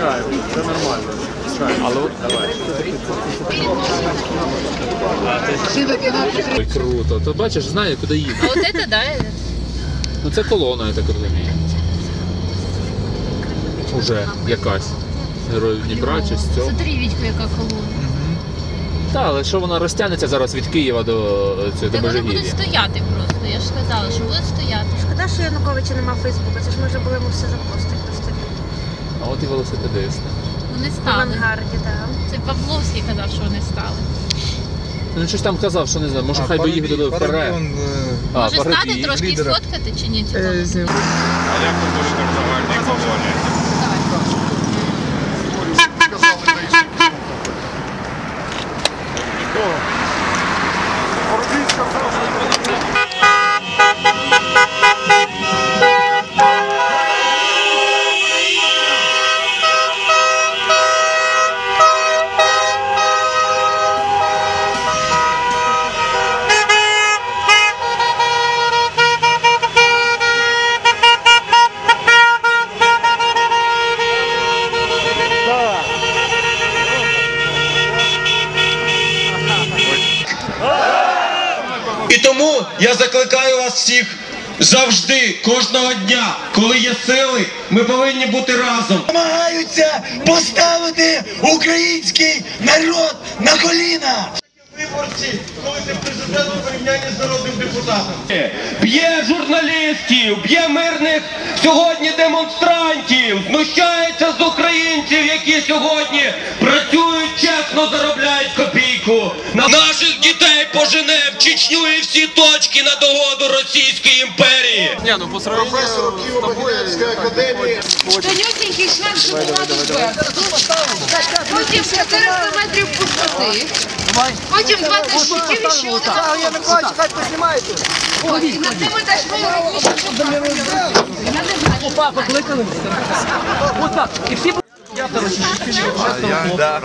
Пускаємо, це нормально. Пускаємо. Давай. Круто. То бачиш, знає, куди їде. А от це, дає? Ну це колона, я так розумію. Уже якась. Героїв Дніпра чи з цього. Смотри, Вітька, яка колона. Так, але що вона розтягнеться зараз від Києва до е, цього, до Та вони будуть стояти просто. Я ж сказала, що будуть стояти. Шкода, що Януковича немає Фейсбука, це ж ми вже були, все запостили. А от і велосипедисти. Вони в стали. авангарді, так. Це Павловський казав, що вони стали. Ну, щось там казав, що не знаю, може хай би їх додав вперед. А, Може стати трошки і лідера. сфоткати чи ні? Чи там? А як ви будете в загальній колоні? І тому я закликаю вас всіх завжди, кожного дня, коли є сили, ми повинні бути разом. намагаються поставити український народ на коліна. Виборці, коли ти президент у порівнянні з народним депутатом. Б'є журналістів, б'є мирних сьогодні демонстрантів, знущається з українців, які сьогодні працюють чесно, заробляють копійку. Наших дітей пожене в Чечню і всі точки на догоду Російської імперії. Тонюсенький шлях шоколаду Потім 400 метрів пустоти. Потім 20 щитів і ще один. Я не бачу, хай познімаєте. Ось, і на цьому теж раніше. Я не знаю. Я, да.